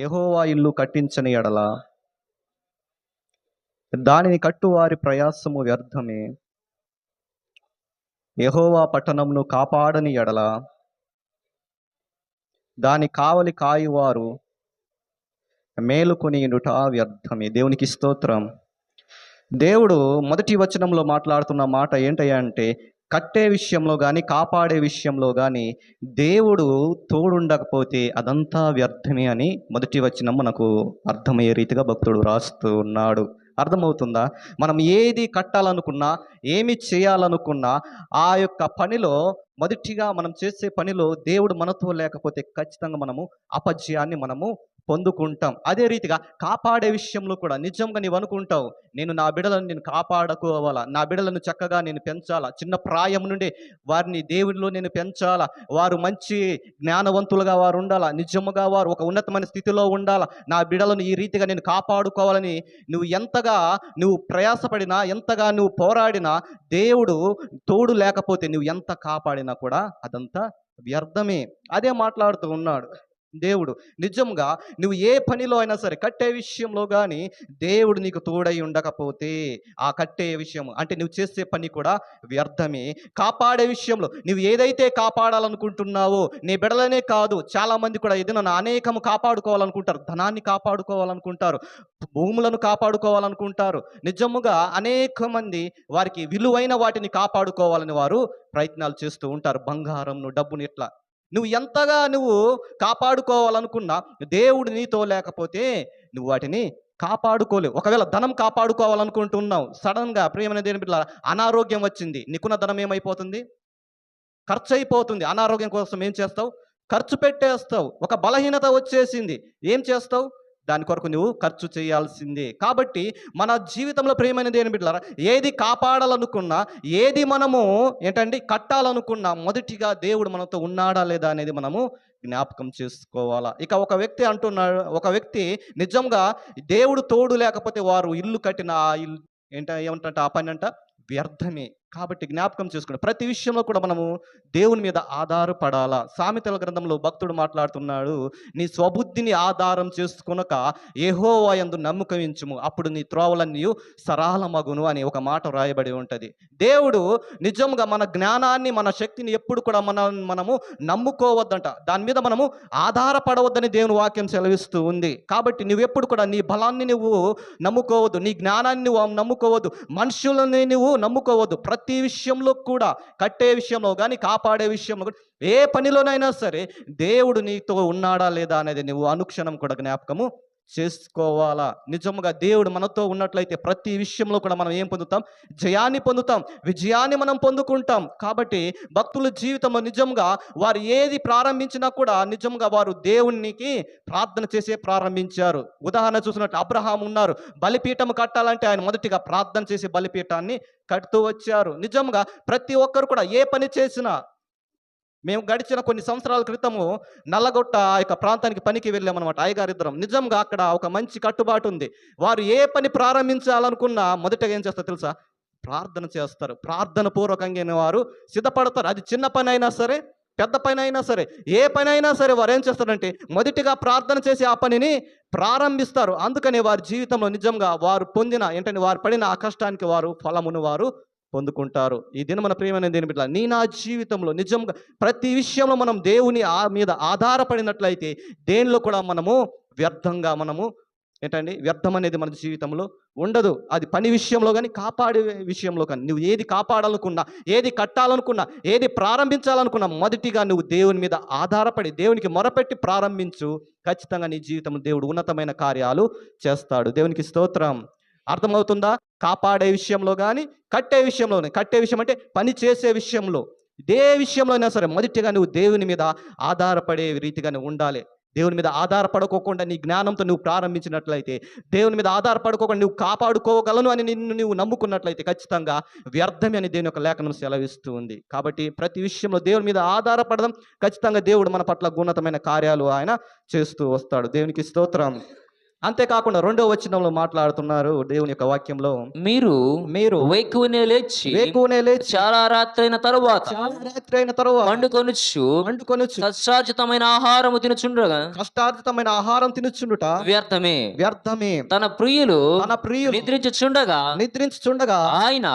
ఎహోవా ఇల్లు కట్టించని ఎడల దానిని కట్టువారి ప్రయాసము వ్యర్థమే. ఎహోవా పట్టణమును కాపాడని ఎడల దాని కావలి కాయువారు మేలుకొనియుట వ్యర్థమే. దేవునికి స్తోత్రం. దేవుడు మొదటి వచనంలో మాట్లాడుతున్న మాట ఏంటయ్యా అంటే కట్టే విషయంలో కానీ కాపాడే విషయంలో కానీ దేవుడు తోడుండకపోతే అదంతా వ్యర్థమే అని మొదటి వచ్చిన మనకు అర్థమయ్యే రీతిగా భక్తుడు రాస్తూ ఉన్నాడు. అర్థమవుతుందా? మనం ఏది కట్టాలనుకున్నా ఏమి చేయాలనుకున్నా ఆ యొక్క పనిలో మొదటిగా మనం చేసే పనిలో దేవుడు మనతో లేకపోతే ఖచ్చితంగా మనము అపజయాన్ని మనము పొందుకుంటాం. అదే రీతిగా కాపాడే విషయంలో కూడా నిజంగా నీవు అనుకుంటావు నేను నా బిడలను నేను కాపాడుకోవాలా? నా బిడలను చక్కగా నేను పెంచాలా? చిన్న ప్రాయం నుండి వారిని దేవునిలో నేను పెంచాలా? వారు మంచి జ్ఞానవంతులుగా వారు ఉండాలా? నిజముగా వారు ఒక ఉన్నతమైన స్థితిలో ఉండాలా? నా బిడలను ఈ రీతిగా నేను కాపాడుకోవాలని నువ్వు ఎంతగా నువ్వు ప్రయాసపడినా ఎంతగా నువ్వు పోరాడినా దేవుడు తోడు లేకపోతే నువ్వు ఎంత కాపాడినా కూడా అదంతా వ్యర్థమే. అదే మాట్లాడుతూ ఉన్నాడు. దేవుడు. నిజంగా నువ్వు ఏ పనిలో అయినా సరే కట్టే విషయంలో కానీ దేవుడు నీకు తోడై ఉండకపోతే ఆ కట్టే విషయం అంటే నువ్వు చేసే పని కూడా వ్యర్థమే. కాపాడే విషయంలో నువ్వు ఏదైతే కాపాడాలనుకుంటున్నావో నీ బిడలనే కాదు చాలామంది కూడా ఏదైనా అనేకము కాపాడుకోవాలనుకుంటారు. ధనాన్ని కాపాడుకోవాలనుకుంటారు భూములను కాపాడుకోవాలనుకుంటారు. నిజముగా అనేక మంది వారికి విలువైన వాటిని కాపాడుకోవాలని వారు ప్రయత్నాలు చేస్తూ ఉంటారు. బంగారంను డబ్బుని ఇట్లా నువ్వు ఎంతగా నువ్వు కాపాడుకోవాలనుకున్నా దేవుడు నీతో లేకపోతే నువ్వు వాటిని కాపాడుకోలేవు. ఒకవేళ ధనం కాపాడుకోవాలనుకుంటున్నావు సడన్గా ప్రియమైన దేని బిడ్డ అనారోగ్యం వచ్చింది నీకున్న ధనం ఏమైపోతుంది? ఖర్చు అయిపోతుంది అనారోగ్యం కోసం ఏం చేస్తావు? ఖర్చు పెట్టేస్తావు. ఒక బలహీనత వచ్చేసింది. ఏం చేస్తావు? దాని కొరకు నువ్వు ఖర్చు చేయాల్సిందే. కాబట్టి మన జీవితంలో ప్రియమైన దేని బిడ్డలారా ఏది కాపాడాలనుకున్నా ఏది మనము ఏంటండి కట్టాలనుకున్నా మొదటిగా దేవుడు మనతో ఉన్నాడా లేదా అనేది మనము జ్ఞాపకం చేసుకోవాలా. ఇక ఒక వ్యక్తి అంటున్నాడు ఒక వ్యక్తి నిజంగా దేవుడు తోడు లేకపోతే వారు ఇల్లు కట్టిన ఆ ఇల్లు ఏంట ఏమంటే ఆ పని అంట వ్యర్థమే. కాబట్టి జ్ఞాపకం చేసుకోండి ప్రతి విషయంలో కూడా మనము దేవుని మీద ఆధారపడాలా? సామెతల గ్రంథంలో భక్తుడు మాట్లాడుతున్నాడు నీ స్వబుద్ధిని ఆధారం చేసుకొనక ఏహోవాయందు నమ్మకమించుము అప్పుడు నీ త్రోవలన్నీ సరళమగును అని ఒక మాట వ్రాయబడి ఉంటుంది. దేవుడు నిజంగా మన జ్ఞానాన్ని మన శక్తిని ఎప్పుడు కూడా మన మనము నమ్ముకోవద్దంట. దాని మీద మనము ఆధారపడవద్దని దేవుని వాక్యం సెలవిస్తూ ఉంది. కాబట్టి నువ్వెప్పుడు కూడా నీ బలాన్ని నువ్వు నమ్ముకోవద్దు నీ జ్ఞానాన్ని నువ్వు నమ్ముకోవద్దు మనుషులని నువ్వు నమ్ముకోవద్దు. ప్రతి ప్రతి విషయంలో కూడా కట్టే విషయంలో కానీ కాపాడే విషయంలో కూడా ఏ పనిలోనైనా సరే దేవుడు నీతో ఉన్నాడా లేదా అనేది నువ్వు అనుక్షణం కూడా జ్ఞాపకము చేసుకోవాలా? నిజముగా దేవుడు మనతో ఉన్నట్లయితే ప్రతి విషయంలో కూడా మనం ఏం పొందుతాం? జయాన్ని పొందుతాం. విజయాన్ని మనం పొందుకుంటాం. కాబట్టి భక్తుల జీవితంలో నిజంగా వారు ఏది ప్రారంభించినా కూడా నిజంగా వారు దేవునికి ప్రార్థన చేసే ప్రారంభించారు. ఉదాహరణ చూసినట్టు అబ్రహాం ఉన్నారు. బలిపీఠం కట్టాలంటే ఆయన మొదటిగా ప్రార్థన చేసి బలిపీఠాన్ని కడుతూ వచ్చారు. నిజంగా ప్రతి ఒక్కరు కూడా ఏ పని చేసినా మేము గడిచిన కొన్ని సంవత్సరాల క్రితము నల్లగొట్ట ఆ యొక్క ప్రాంతానికి పనికి వెళ్ళామన్నమాట అయ్యగారిద్దరం. నిజంగా అక్కడ ఒక మంచి కట్టుబాటు ఉంది. వారు ఏ పని ప్రారంభించాలనుకున్నా మొదటగా ఏం చేస్తారు తెలుసా? ప్రార్థన చేస్తారు. ప్రార్థన పూర్వకంగా వారు సిద్ధపడతారు. అది చిన్న పని అయినా సరే పెద్ద పని అయినా సరే ఏ పని అయినా సరే వారు ఏం చేస్తారంటే మొదటిగా ప్రార్థన చేసి ఆ పనిని ప్రారంభిస్తారు. అందుకని వారి జీవితంలో నిజంగా వారు పొందిన ఏంటంటే వారు పడిన ఆ కష్టానికి వారు ఫలమును వారు పొందుకుంటారు. ఈ దిన మన ప్రియమైన దేని బిడ్డ నీ నా జీవితంలో నిజంగా ప్రతి విషయంలో మనం దేవుని ఆ మీద ఆధారపడినట్లయితే దేనిలో కూడా మనము వ్యర్థంగా మనము ఏంటండి వ్యర్థం అనేది మన జీవితంలో ఉండదు. అది పని విషయంలో కానీ కాపాడే విషయంలో కానీ నువ్వు ఏది కాపాడాలనుకున్నా ఏది కట్టాలనుకున్నా ఏది ప్రారంభించాలనుకున్నా మొదటిగా నువ్వు దేవుని మీద ఆధారపడి దేవునికి మొరపెట్టి ప్రారంభించు. ఖచ్చితంగా నీ జీవితంలో దేవుడు ఉన్నతమైన కార్యాలు చేస్తాడు. దేవునికి స్తోత్రం. అర్థమవుతుందా? కాపాడే విషయంలో కానీ కట్టే విషయంలో కట్టే విషయం అంటే పని చేసే విషయంలో. ఏ విషయంలో అయినా సరే మొదటిగా నువ్వు దేవుని మీద ఆధారపడే రీతిగానే ఉండాలి. దేవుని మీద ఆధారపడుకోకుండా నీ జ్ఞానంతో నువ్వు ప్రారంభించినట్లయితే దేవుని మీద ఆధారపడుకోకుండా నువ్వు కాపాడుకోగలను అని నిన్ను నువ్వు నమ్ముకున్నట్లయితే ఖచ్చితంగా వ్యర్థమే అని దేవుని యొక్క లేఖనం సెలవిస్తూ ఉంది. కాబట్టి ప్రతి విషయంలో దేవుని మీద ఆధారపడడం ఖచ్చితంగా దేవుడు మన పట్ల ఉన్నతమైన కార్యాలు ఆయన చేస్తూ వస్తాడు. దేవునికి స్తోత్రం. అంతేకాకుండా రెండో వచనంలో మాట్లాడుతున్నారు దేవుని యొక్క వాక్యంలో. మీరు మీరు వేకువనే లేచి వేకువనే లేచి చాలా రాత్రైన తరువాత చాలా రాత్రి అయిన తరువాత పండుకొనుచు వండుకొనొచ్చు కష్టార్జితమైన ఆహారము తినుచుండగా కష్టార్జితమైన ఆహారం తినుచుండుట వ్యర్థమే. వ్యర్థమే. తన ప్రియులు తన ప్రియులు నిద్రించుచుండగా నిద్రించుచుండగా ఆయన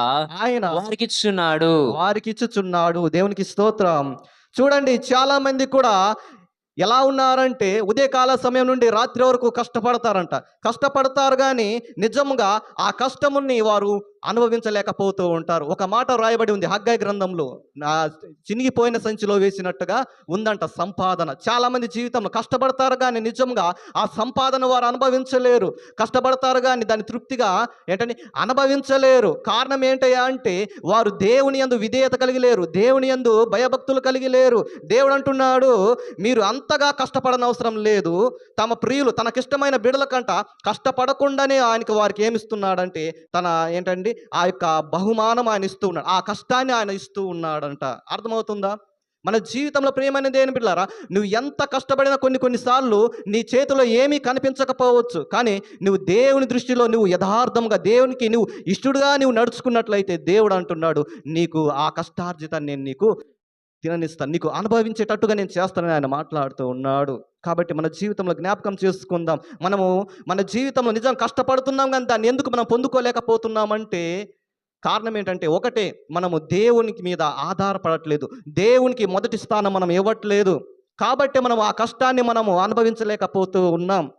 ఆయన వారికిచ్చున్నాడు. వారికి ఇచ్చుచున్నాడు దేవునికి స్తోత్రం. చూడండి చాలా మంది కూడా ఎలా ఉన్నారంటే ఉదయకాల సమయం నుండి రాత్రి వరకు కష్టపడతారంట. కష్టపడతారు కానీ నిజంగా ఆ కష్టముని వారు అనుభవించలేకపోతూ ఉంటారు. ఒక మాట రాయబడి ఉంది హగ్గాయ గ్రంథంలో. నా చినిగిపోయిన సంచిలో వేసినట్టుగా ఉందంట సంపాదన. చాలామంది జీవితంలో కష్టపడతారు కానీ నిజంగా ఆ సంపాదన వారు అనుభవించలేరు. కష్టపడతారు కానీ దాని తృప్తిగా ఏంటని అనుభవించలేరు. కారణం ఏంటయ్యా అంటే వారు దేవుని యందు విధేయత కలిగి లేరు దేవుని యందు భయభక్తులు కలిగి లేరు దేవుడు అంటున్నాడు మీరు అంతగా కష్టపడనవసరం లేదు. తమ ప్రియులు తనకిష్టమైన బిడల కంట కష్టపడకుండానే ఆయనకి వారికి ఏమిస్తున్నాడంటే తన ఏంటండి ఆ యొక్క బహుమానం ఆయన ఇస్తూ ఉన్నాడు. ఆ కష్టాన్ని ఆయన ఇస్తూ ఉన్నాడంట. అర్థమవుతుందా? మన జీవితంలో ప్రేమ అనేది ఏమి పిల్లరా? నువ్వు ఎంత కష్టపడినా కొన్ని కొన్నిసార్లు నీ చేతిలో ఏమీ కనిపించకపోవచ్చు. కానీ నువ్వు దేవుని దృష్టిలో నువ్వు యథార్థంగా దేవునికి నువ్వు ఇష్టడుగా నువ్వు నడుచుకున్నట్లయితే దేవుడు అంటున్నాడు నీకు ఆ కష్టార్జితాన్ని నేను నీకు తిననిస్తాను. నీకు అనుభవించేటట్టుగా నేను చేస్తానని ఆయన మాట్లాడుతూ ఉన్నాడు. కాబట్టి మన జీవితంలో జ్ఞాపకం చేసుకుందాం. మనము మన జీవితంలో నిజం కష్టపడుతున్నాం కానీ దాన్ని ఎందుకు మనం పొందుకోలేకపోతున్నామంటే కారణం ఏంటంటే ఒకటే మనము దేవునికి మీద ఆధారపడట్లేదు. దేవునికి మొదటి స్థానం మనం ఇవ్వట్లేదు. కాబట్టి మనం ఆ కష్టాన్ని మనము అనుభవించలేకపోతూ ఉన్నాం.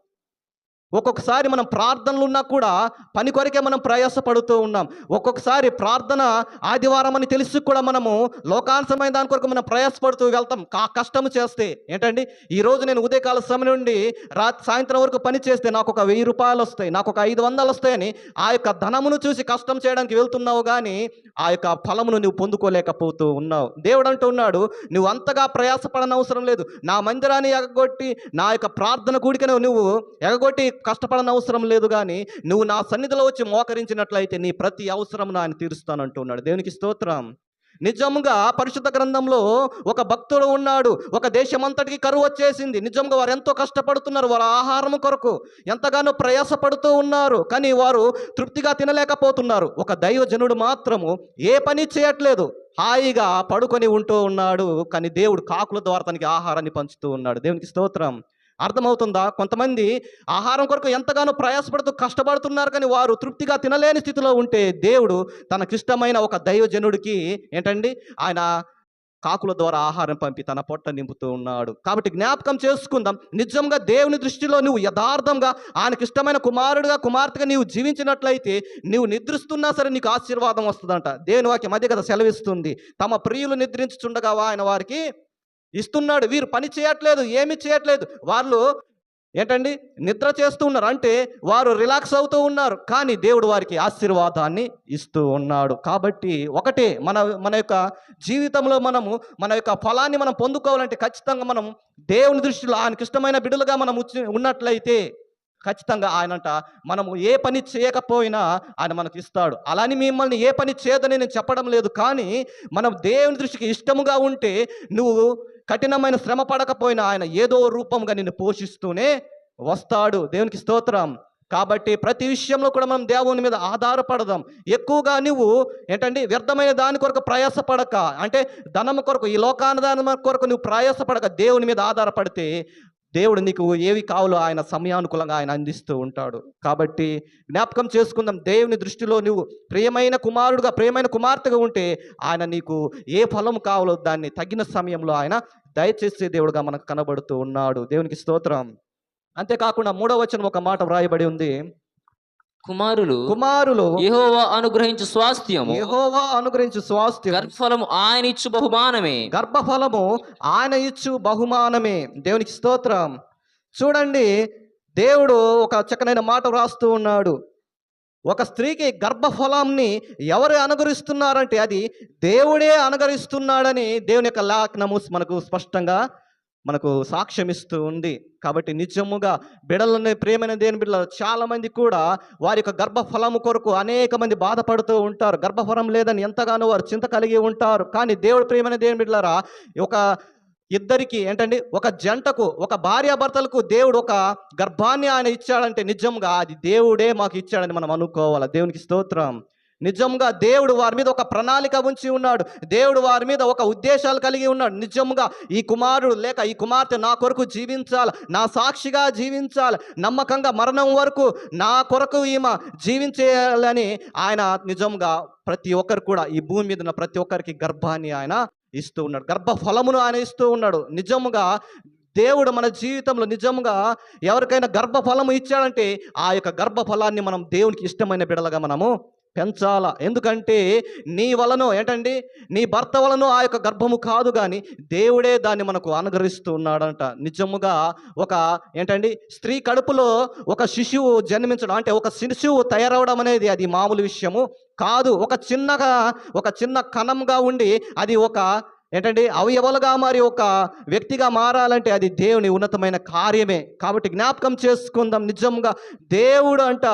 ఒక్కొక్కసారి మనం ప్రార్థనలు ఉన్నా కూడా పని కొరకే మనం ప్రయాసపడుతూ ఉన్నాం. ఒక్కొక్కసారి ప్రార్థన ఆదివారం అని తెలిసి కూడా మనము లోకాంశమైన దాని కొరకు మనం ప్రయాసపడుతూ వెళ్తాం. కా కష్టము చేస్తే. ఏంటండి? ఈ రోజు నేను ఉదయకాల సమయం నుండి రాత్రి సాయంత్రం వరకు పని చేస్తే నాకు ఒక వెయ్యి రూపాయలు వస్తాయి. నాకు ఒక ఐదు వందలు వస్తాయని ఆ యొక్క ధనమును చూసి కష్టం చేయడానికి వెళ్తున్నావు కానీ ఆ యొక్క ఫలమును నువ్వు పొందుకోలేకపోతూ ఉన్నావు. దేవుడు అంటూ ఉన్నాడు నువ్వు అంతగా ప్రయాసపడనవసరం లేదు. నా మందిరాన్ని ఎగగొట్టి నా యొక్క ప్రార్థన కూడికను నువ్వు ఎగగొట్టి కష్టపడనవసరం లేదు కానీ నువ్వు నా సన్నిధిలో వచ్చి మోకరించినట్లయితే నీ ప్రతి అవసరం ఆయన తీరుస్తానంటూ ఉన్నాడు. దేవునికి స్తోత్రం. నిజంగా పరిశుద్ధ గ్రంథంలో ఒక భక్తుడు ఉన్నాడు. ఒక దేశమంతటికి కరువు వచ్చేసింది. నిజంగా వారు ఎంతో కష్టపడుతున్నారు. వారు ఆహారం కొరకు ఎంతగానో ప్రయాసపడుతూ ఉన్నారు. కానీ వారు తృప్తిగా తినలేకపోతున్నారు. ఒక దైవజనుడు మాత్రము ఏ పని చేయట్లేదు. హాయిగా పడుకొని ఉంటూ ఉన్నాడు. కానీ దేవుడు కాకుల ద్వారా తనకి ఆహారాన్ని పంచుతూ ఉన్నాడు. దేవునికి స్తోత్రం. అర్థమవుతుందా? కొంతమంది ఆహారం కొరకు ఎంతగానో ప్రయాసపడుతూ కష్టపడుతున్నారు కానీ వారు తృప్తిగా తినలేని స్థితిలో ఉంటే దేవుడు తనకిష్టమైన ఒక దైవజనుడికి ఏంటండి? ఆయన కాకుల ద్వారా ఆహారం పంపి తన పొట్ట నింపుతూ ఉన్నాడు. కాబట్టి జ్ఞాపకం చేసుకుందాం. నిజంగా దేవుని దృష్టిలో నువ్వు యథార్థంగా ఆయనకి ఇష్టమైన కుమారుడిగా కుమార్తెగా నీవు జీవించినట్లయితే నీవు నిద్రిస్తున్నా సరే నీకు ఆశీర్వాదం వస్తుందంట. దేవుని వాక్యం అదే కదా సెలవిస్తుంది. తమ ప్రియులు నిద్రించుచుండగా ఆయన వారికి ఇస్తున్నాడు. వీరు పని చేయట్లేదు ఏమి చేయట్లేదు. వాళ్ళు ఏంటండి? నిద్ర చేస్తూ ఉన్నారు. అంటే వారు రిలాక్స్ అవుతూ ఉన్నారు. కానీ దేవుడు వారికి ఆశీర్వాదాన్ని ఇస్తూ ఉన్నాడు. కాబట్టి ఒకటే మన మన యొక్క జీవితంలో మనము మన యొక్క ఫలాన్ని మనం పొందుకోవాలంటే ఖచ్చితంగా మనం దేవుని దృష్టిలో ఆయనకి ఇష్టమైన బిడ్డలుగా మనం ఉన్నట్లయితే ఖచ్చితంగా ఆయనంట మనము ఏ పని చేయకపోయినా ఆయన మనకు ఇస్తాడు. అలాని మిమ్మల్ని ఏ పని చేయదని నేను చెప్పడం లేదు. కానీ మనం దేవుని దృష్టికి ఇష్టముగా ఉంటే నువ్వు కఠినమైన శ్రమ పడకపోయినా ఆయన ఏదో రూపంగా నిన్ను పోషిస్తూనే వస్తాడు. దేవునికి స్తోత్రం. కాబట్టి ప్రతి విషయంలో కూడా మనం దేవుని మీద ఆధారపడదాం. ఎక్కువగా నువ్వు ఏంటండి వ్యర్థమైన దాని కొరకు ప్రయాసపడక. అంటే ధనము కొరకు ఈ లోకానుదానం కొరకు నువ్వు ప్రయాసపడక. దేవుని మీద ఆధారపడితే దేవుడు నీకు ఏవి కావాలో ఆయన సమయానుకూలంగా ఆయన అందిస్తూ ఉంటాడు. కాబట్టి జ్ఞాపకం చేసుకుందాం. దేవుని దృష్టిలో నువ్వు ప్రియమైన కుమారుడుగా ప్రియమైన కుమార్తెగా ఉంటే ఆయన నీకు ఏ ఫలం కావాలో దాన్ని తగిన సమయంలో ఆయన దయచేసే దేవుడుగా మనకు కనబడుతూ ఉన్నాడు. దేవునికి స్తోత్రం. అంతేకాకుండా మూడవ వచనం ఒక మాట వ్రాయబడి ఉంది. కుమారులు కుమారులు యెహోవా అనుగ్రహించు స్వాస్థ్యము. యెహోవా అనుగ్రహించు స్వాస్థ్యం. గర్భఫలము ఆయన ఇచ్చు బహుమానమే. గర్భఫలము ఆయన ఇచ్చు బహుమానమే. దేవునికి స్తోత్రం. చూడండి దేవుడు ఒక చక్కనైన మాట వ్రాస్తూ ఉన్నాడు. ఒక స్త్రీకి గర్భఫలాన్ని ఎవరు అనుగరిస్తున్నారంటే అది దేవుడే అనుగరిస్తున్నాడని దేవుని యొక్క లేఖనము మనకు స్పష్టంగా మనకు సాక్ష్యం ఇస్తూ ఉంది. కాబట్టి నిజముగా బిడలనే ప్రేమైన దేని బిడ్డలు చాలామంది కూడా వారి యొక్క గర్భఫలము కొరకు అనేక మంది బాధపడుతూ ఉంటారు. గర్భఫలం లేదని ఎంతగానో వారు చింత కలిగి ఉంటారు. కానీ దేవుడు ప్రేమైన దేని బిడ్డలారా ఒక ఇద్దరికి ఏంటండి ఒక జంటకు ఒక భార్యాభర్తలకు దేవుడు ఒక గర్భాన్ని ఆయన ఇచ్చాడంటే నిజంగా అది దేవుడే మాకు ఇచ్చాడని మనం అనుకోవాలి? దేవునికి స్తోత్రం. నిజంగా దేవుడు వారి మీద ఒక ప్రణాళిక ఉంచి ఉన్నాడు. దేవుడు వారి మీద ఒక ఉద్దేశాలు కలిగి ఉన్నాడు. నిజంగా ఈ కుమారుడు లేక ఈ కుమార్తె నా కొరకు జీవించాలి. నా సాక్షిగా జీవించాలి. నమ్మకంగా మరణం వరకు నా కొరకు ఈమె జీవించేయాలని ఆయన నిజంగా ప్రతి ఒక్కరు కూడా ఈ భూమి మీద ఉన్న ప్రతి ఒక్కరికి గర్భాన్ని ఆయన ఇస్తూ ఉన్నాడు. గర్భ ఫలమును ఆయన ఇస్తూ ఉన్నాడు. నిజముగా దేవుడు మన జీవితంలో నిజంగా ఎవరికైనా గర్భఫలము ఇచ్చాడంటే ఆ యొక్క గర్భ ఫలాన్ని మనం దేవునికి ఇష్టమైన బిడలుగా మనము పెంచాలా? ఎందుకంటే నీ వలనో ఏంటండి? నీ భర్త వలనో ఆ యొక్క గర్భము కాదు కానీ దేవుడే దాన్ని మనకు అనుగ్రహిస్తూ ఉన్నాడంట నిజముగా ఒక ఏంటండి? స్త్రీ కడుపులో ఒక శిశువు జన్మించడం అంటే ఒక శిశువు తయారవడం అనేది అది మామూలు విషయము కాదు. ఒక చిన్నగా ఒక చిన్న కణంగా ఉండి అది ఒక ఏంటండి అవయవలుగా మరి ఒక వ్యక్తిగా మారాలంటే అది దేవుని ఉన్నతమైన కార్యమే. కాబట్టి జ్ఞాపకం చేసుకుందాం. నిజంగా దేవుడు అంట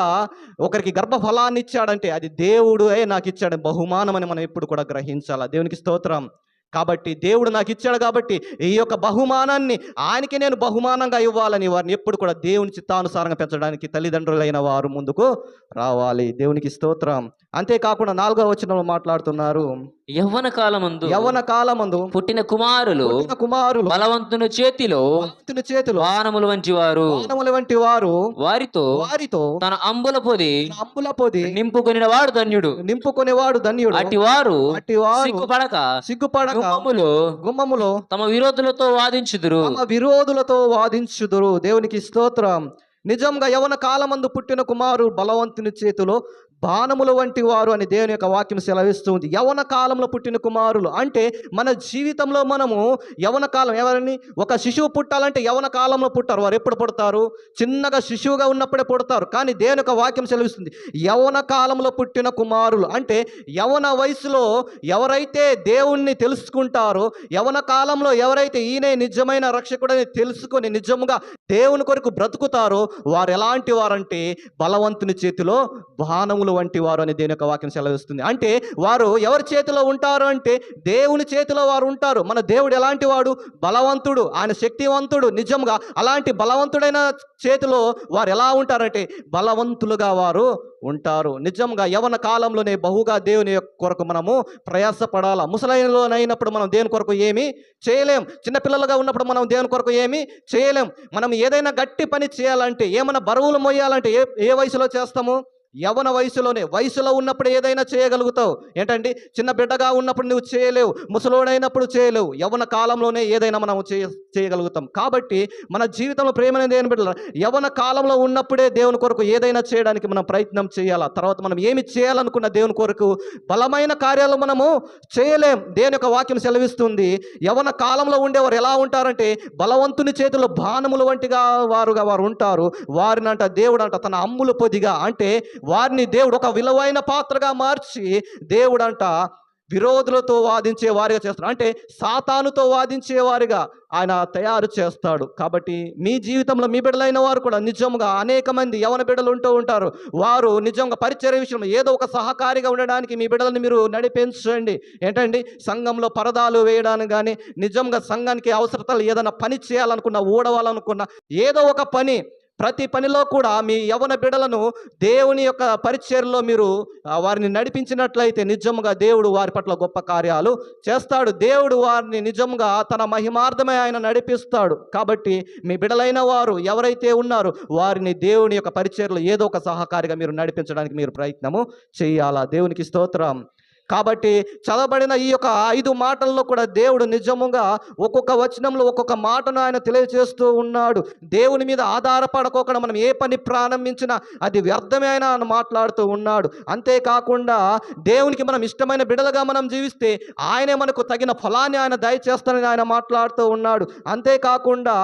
ఒకరికి గర్భఫలాన్ని ఇచ్చాడంటే అది దేవుడు నాకు ఇచ్చాడు. బహుమానం అని మనం ఎప్పుడు కూడా గ్రహించాలా? దేవునికి స్తోత్రం. కాబట్టి దేవుడు నాకు ఇచ్చాడు కాబట్టి ఈ యొక్క బహుమానాన్ని ఆయనకి నేను బహుమానంగా ఇవ్వాలని వారిని ఎప్పుడు కూడా దేవుని చిత్తానుసారంగా పెంచడానికి తల్లిదండ్రులైన వారు ముందుకు రావాలి. దేవునికి స్తోత్రం. అంతేకాకుండా నాలుగో వచనంలో మాట్లాడుతున్నారు. యవ్వన కాలమందు యవన కాలమందు పుట్టిన కుమారులు కుమారులు బలవంతుని చేతిలో భగవంతుని చేతులు బాణములు వంటి వారు వంటి వారు వారితో వారితో తన అంబుల పొది అంబుల పొది నింపుకొనిన వాడు ధన్యుడు. నింపుకునేవాడు ధన్యుడు. అట్టి వారు అట్టి వారు సిగ్గుపడక సిగ్గుపడక గుమ్మములు గుమ్మములో తమ విరోధులతో వాదించుదురు. తమ విరోధులతో వాదించుదురు. దేవునికి స్తోత్రం. నిజంగా యవన కాలమందు పుట్టిన కుమారు బలవంతుని చేతిలో బాణముల వంటి వారు అని దేవుని యొక్క వాక్యం సెలవిస్తుంది. యవన కాలంలో పుట్టిన కుమారులు అంటే మన జీవితంలో మనము యవన కాలం ఎవరిని? ఒక శిశువు పుట్టాలంటే యవన కాలంలో పుట్టారు. వారు ఎప్పుడు పుడతారు? చిన్నగా శిశువుగా ఉన్నప్పుడే పుడతారు. కానీ దేవుని యొక్క వాక్యం సెలవిస్తుంది. యవన కాలంలో పుట్టిన కుమారులు అంటే యవన వయసులో ఎవరైతే దేవుణ్ణి తెలుసుకుంటారో యవన కాలంలో ఎవరైతే ఈయనే నిజమైన రక్షకుడని తెలుసుకొని నిజముగా దేవుని కొరకు బ్రతుకుతారో వారు ఎలాంటి వారంటే బలవంతుని చేతిలో బాణములు వంటి వారు అని దేని యొక్క వాక్యం సెలవిస్తుంది. అంటే వారు ఎవరి చేతిలో ఉంటారు అంటే దేవుని చేతిలో వారు ఉంటారు. మన దేవుడు ఎలాంటి వాడు? బలవంతుడు ఆయన శక్తివంతుడు. నిజంగా అలాంటి బలవంతుడైన చేతిలో వారు ఎలా ఉంటారంటే బలవంతులుగా వారు ఉంటారు. నిజంగా యవన కాలంలోనే బహుగా దేవుని యొక్క కొరకు మనము ప్రయాసపడాలా? ముసలైనలోనైనప్పుడు మనం దేవుని కొరకు ఏమీ చేయలేం. చిన్నపిల్లలుగా ఉన్నప్పుడు మనం దేవుని కొరకు ఏమీ చేయలేం. మనం ఏదైనా గట్టి పని చేయాలంటే ఏమైనా బరువులు మోయాలంటే ఏ ఏ వయసులో చేస్తాము? యవన వయసులోనే వయసులో ఉన్నప్పుడు ఏదైనా చేయగలుగుతావు. ఏంటండి చిన్న బిడ్డగా ఉన్నప్పుడు నువ్వు చేయలేవు ముసలోడైనప్పుడు చేయలేవు. యవన కాలంలోనే ఏదైనా మనం చేయ చేయగలుగుతాం. కాబట్టి మన జీవితంలో ప్రేమ దేని పెట్టాలి. యవన కాలంలో ఉన్నప్పుడే దేవుని కొరకు ఏదైనా చేయడానికి మనం ప్రయత్నం చేయాలా? తర్వాత మనం ఏమి చేయాలనుకున్న దేవుని కొరకు బలమైన కార్యాలు మనము చేయలేం. దేని యొక్క వాక్యం సెలవిస్తుంది. యవన కాలంలో ఉండేవారు ఎలా ఉంటారంటే బలవంతుని చేతిలో బాణములు వంటిగా వారుగా వారు ఉంటారు. వారినంట దేవుడు అంట తన అమ్ములు పొదిగా అంటే వారిని దేవుడు ఒక విలువైన పాత్రగా మార్చి దేవుడంట విరోధులతో వాదించే వారిగా చేస్తాడు. అంటే సాతానుతో వాదించే వారిగా ఆయన తయారు చేస్తాడు. కాబట్టి మీ జీవితంలో మీ బిడ్డలైన వారు కూడా నిజంగా అనేక మంది యవన బిడ్డలు ఉంటూ ఉంటారు. వారు నిజంగా పరిచయ విషయంలో ఏదో ఒక సహకారిగా ఉండడానికి మీ బిడ్డలను మీరు నడిపించండి. ఏంటండి? సంఘంలో పరదాలు వేయడానికి కానీ నిజంగా సంఘానికి అవసరతలు ఏదైనా పని చేయాలనుకున్నా ఊడవాలనుకున్నా ఏదో ఒక పని ప్రతి పనిలో కూడా మీ యవన బిడలను దేవుని యొక్క పరిచర్లో మీరు వారిని నడిపించినట్లయితే నిజముగా దేవుడు వారి పట్ల గొప్ప కార్యాలు చేస్తాడు. దేవుడు వారిని నిజంగా తన మహిమార్థమే ఆయన నడిపిస్తాడు. కాబట్టి మీ బిడలైన వారు ఎవరైతే ఉన్నారో వారిని దేవుని యొక్క పరిచర్లో ఏదో ఒక సహకారిగా మీరు నడిపించడానికి మీరు ప్రయత్నము చేయాలా? దేవునికి స్తోత్రం. కాబట్టి చదవబడిన ఈ యొక్క ఐదు మాటల్లో కూడా దేవుడు నిజముగా ఒక్కొక్క వచనంలో ఒక్కొక్క మాటను ఆయన తెలియజేస్తూ ఉన్నాడు. దేవుని మీద ఆధారపడకోకుండా మనం ఏ పని ప్రారంభించినా అది వ్యర్థమే ఆయన మాట్లాడుతూ ఉన్నాడు. అంతేకాకుండా దేవునికి మనం ఇష్టమైన బిడలుగా మనం జీవిస్తే ఆయనే మనకు తగిన ఫలాన్ని ఆయన దయచేస్తానని ఆయన మాట్లాడుతూ ఉన్నాడు. అంతేకాకుండా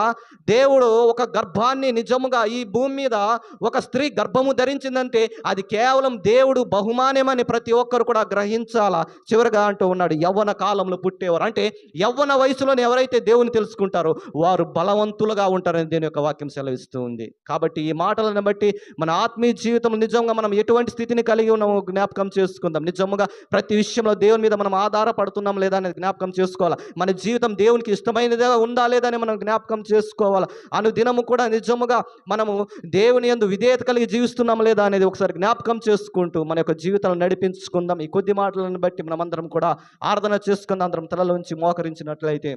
దేవుడు ఒక గర్భాన్ని నిజముగా ఈ భూమి మీద ఒక స్త్రీ గర్భము ధరించిందంటే అది కేవలం దేవుడు బహుమానమని ప్రతి ఒక్కరు కూడా గ్రహించాలి జీవించాలా చివరిగా అంటూ ఉన్నాడు యవ్వన కాలంలో పుట్టేవారు. అంటే యవ్వన వయసులోనే ఎవరైతే దేవుని తెలుసుకుంటారో వారు బలవంతులుగా ఉంటారని దేని యొక్క వాక్యం సెలవిస్తూ ఉంది. కాబట్టి ఈ మాటలను బట్టి మన ఆత్మీయ జీవితం నిజంగా మనం ఎటువంటి స్థితిని కలిగి ఉన్నామో జ్ఞాపకం చేసుకుందాం. నిజంగా ప్రతి విషయంలో దేవుని మీద మనం ఆధారపడుతున్నాం లేదా అనేది జ్ఞాపకం చేసుకోవాలి? మన జీవితం దేవునికి ఇష్టమైనదిగా ఉందా లేదా అని మనం జ్ఞాపకం చేసుకోవాలి? అనుదినము కూడా నిజముగా మనము దేవుని యందు విధేయత కలిగి జీవిస్తున్నాం లేదా అనేది ఒకసారి జ్ఞాపకం చేసుకుంటూ మన యొక్క జీవితాలను నడిపించుకుందాం. ఈ కొద్ది మాటలు మాటలను బట్టి మనమందరం కూడా ఆరాధన చేసుకున్న అందరం తలలోంచి మోకరించినట్లయితే